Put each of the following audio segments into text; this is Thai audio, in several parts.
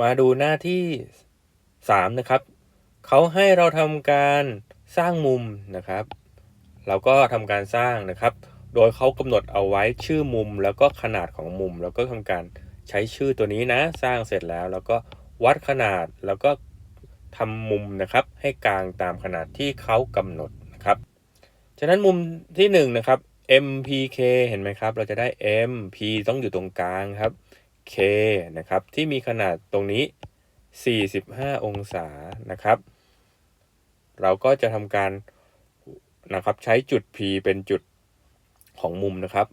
มาดูหน้าที่ 3 นะครับ เขาให้เราทำการสร้างมุมนะครับ เราก็ทำการสร้างนะครับ โดยเขากำหนดเอาไว้ชื่อมุม แล้วก็ขนาดของมุม แล้วก็ทำการใช้ชื่อตัวนี้นะ สร้างเสร็จแล้ว แล้วก็วัดขนาดแล้วก็ทำมุมนะครับ ให้กลางตามขนาดที่เขากำหนดนะครับ ฉะนั้นมุมที่1นะครับ MPK เห็นไหมครับ เราจะได้ MP ต้องอยู่ตรงกลางครับ K นะครับ ที่มีขนาดตรงนี้ 45 องศานะครับ เราก็จะทำการนะครับใช้จุด P เป็นจุดของมุมนะครับ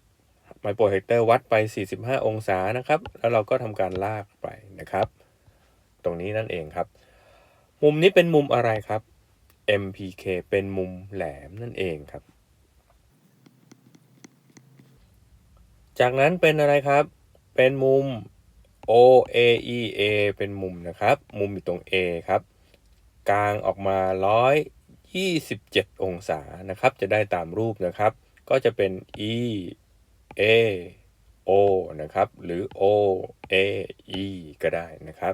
ไมโปรเจคเตอร์วัดไป 45 องศานะครับ แล้วเราก็ทำการลากไปนะครับ ตรงนี้นั่นเองครับ มุมนี้เป็นมุมอะไรครับ MPK เป็นมุมแหลมนั่นเองครับ จากนั้นเป็นอะไรครับ เป็นมุม OAEA เป็นมุมนะครับ มุมอยู่ตรง A ครับกลางออกมา 127 องศานะครับ จะได้ตามรูปนะครับ ก็จะเป็น E A O นะครับ หรือ O A E ก็ได้นะครับ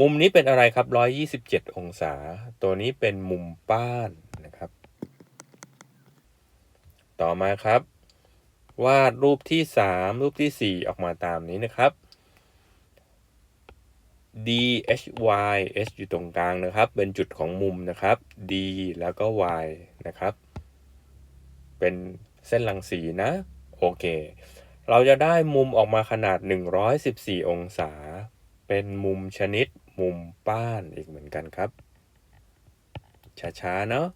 มุมนี้เป็นอะไรครับ 127 องศา ตัวนี้เป็นมุมป้านนะครับ ต่อมาครับ วาดรูปที่ 3 รูปที่ 4 ออกมาตามนี้นะครับ D H Y H อยู่ตรงกลางนะครับ เป็นจุดของมุมนะครับ D แล้วก็ Y นะครับ เป็นเส้นรังสีนะ โอเค เราจะได้มุมออกมาขนาด 114 องศา เป็นมุมชนิดมุมป้านอีกเหมือนกันครับ ช้าๆ เนาะ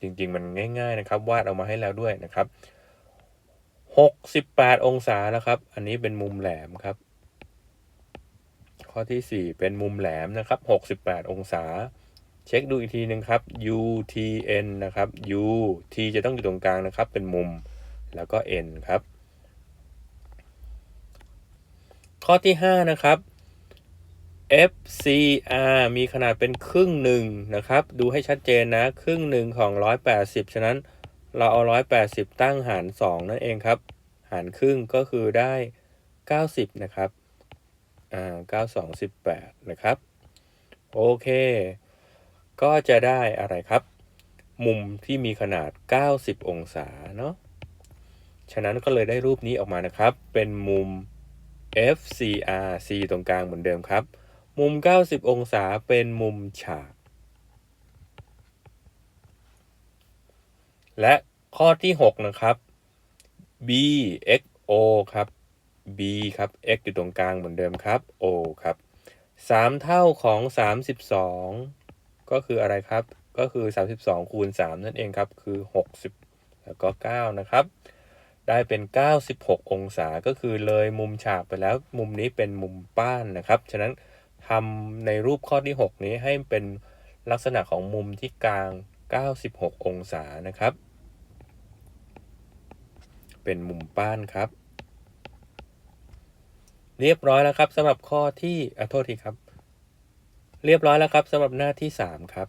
จริงๆ มันง่าย ๆ นะครับ วาดออกมาให้แล้วด้วยนะครับ 68องศานะครับ อันนี้เป็นมุมแหลมครับ ข้อที่4เป็นมุมแหลมนะครับ68องศา เช็คดูอีกทีหนึ่งครับ UTN นะครับ U T จะต้องอยู่ตรงกลางนะครับ เป็นมุมแล้วก็ N ครับ ข้อที่5นะครับ FCR มีขนาดเป็นครึ่งหนึ่งนะครับ ดูให้ชัดเจนนะ ครึ่งหนึ่งของ 180 ฉะนั้น เราเอา 180 ตั้งหาร 2 นั่นเองครับ หารครึ่งก็คือได้ 90 นะครับ อ่า 92 18 นะครับ โอเค ก็จะได้อะไรครับ มุมที่มีขนาด 90 องศา เนาะ ฉะนั้นก็เลยได้รูปนี้ออกมานะครับ เป็นมุม FCR C ตรงกลางเหมือนเดิมครับ มุม 90 องศาเป็นมุมฉาก และข้อที่ 6 นะครับ BXO ครับ B ครับ X อยู่ตรงกลางเหมือนเดิมครับ O ครับ 3 เท่าของ 32 ก็คืออะไรครับ ก็คือ 32 คูณ 3 นั่นเองครับ คือ 60 แล้วก็ 9 นะครับ ได้เป็น 96 องศา ก็คือเลยมุมฉากไปแล้ว มุมนี้เป็นมุมป้านนะครับ ฉะนั้นทำในรูปข้อที่ 6 นี้ให้เป็นลักษณะของมุมที่กลาง 96 องศานะครับ เป็นมุมป้านครับ เรียบร้อยแล้วครับสำหรับข้อที่อโทษทีครับ เรียบร้อยแล้วครับสำหรับหน้าที่ 3 ครับ